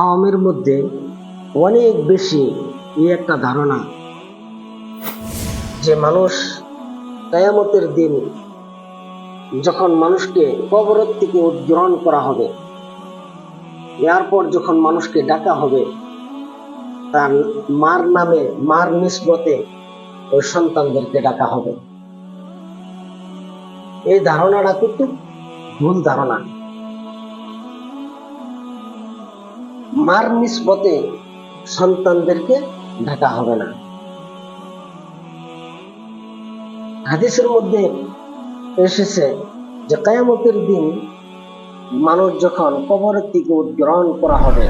আওয়ামের মধ্যে অনেক বেশি এই একটা ধারণা যে মানুষ কেয়ামতের দিন যখন মানুষকে কবরত থেকে উদ্গ্রহণ করা হবে, এরপর যখন মানুষকে ডাকা হবে, তার মার নামে, মার নিসবতে ওই সন্তানদেরকে ডাকা হবে। এই ধারণাটা কিন্তু ভুল ধারণা। মার নিসবতে সন্তানদেরকে ডাকা হবে না। হাদিসের মধ্যে এসেছে যে কায়ামতের দিন মানুষ যখন কবরের থেকে উদ্গ্রহণ করা হবে,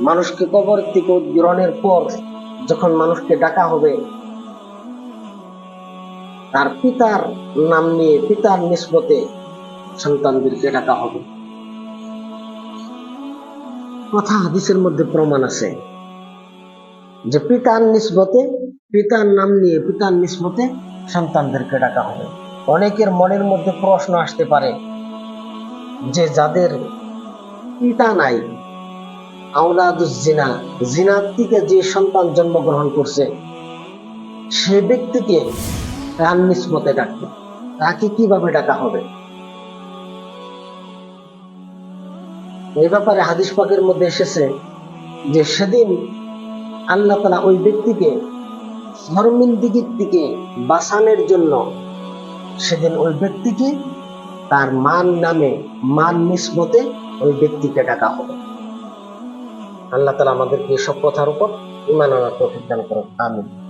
মানুষকে কবরের থেকে উদ্গ্রহণের পর যখন মানুষকে ডাকা হবে, তার পিতার নাম নিয়ে, পিতার নিসবতে সন্তানদেরকে ডাকা হবে। কথা হাদিসের মধ্যে প্রমাণ আছে যে পিতার নিসবতে, পিতার নাম নিয়ে পিতার নিসবতে সন্তানদেরকে ডাকা হবে। অনেকের মনের মধ্যে প্রশ্ন আসতে পারে যে যাদের পিতা নাই জিনা জিনার থেকে যে সন্তান জন্মগ্রহণ করছে, সে ব্যক্তিকে তার নিসবতে ডাকবে। তাকে কীভাবে ডাকা হবে? এই ব্যাপারে হাদিস পাকের মধ্যে এসেছে যে সেদিন আল্লাহ তালা ওই ব্যক্তিকে শর্মিন্দিগির থেকে বাঁচানোর জন্য সেদিন ওই ব্যক্তিকে তার মান নামে, মান নিসবতে ওই ব্যক্তিকে ডাকা হবে। আল্লাহ তালা আমাদেরকে এসব কথার উপর ইমান আনার তৌফিক দান করুন। আমিন।